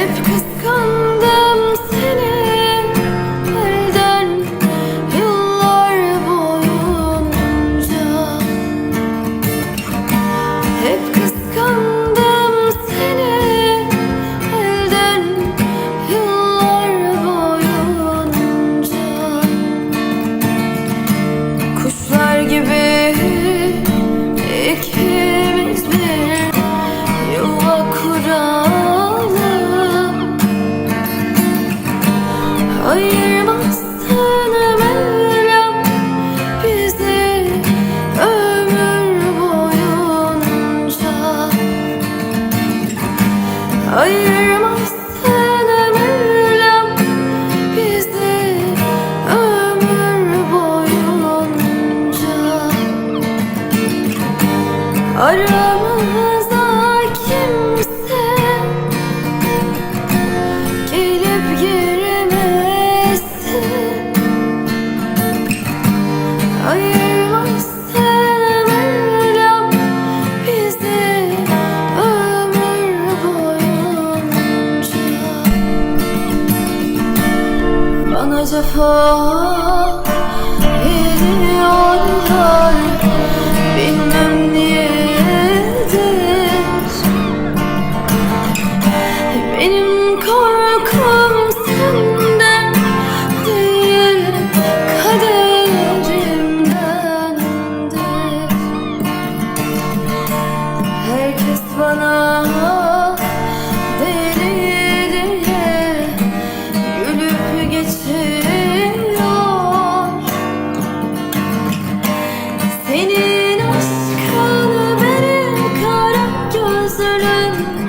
Because. ayırmasın Mevlam bizi ömür boyunca ayırmasın. Ara cefa Eriyorlar bilmem niyedir. Benim korkum senden değil kaderimdendir Herkes bana le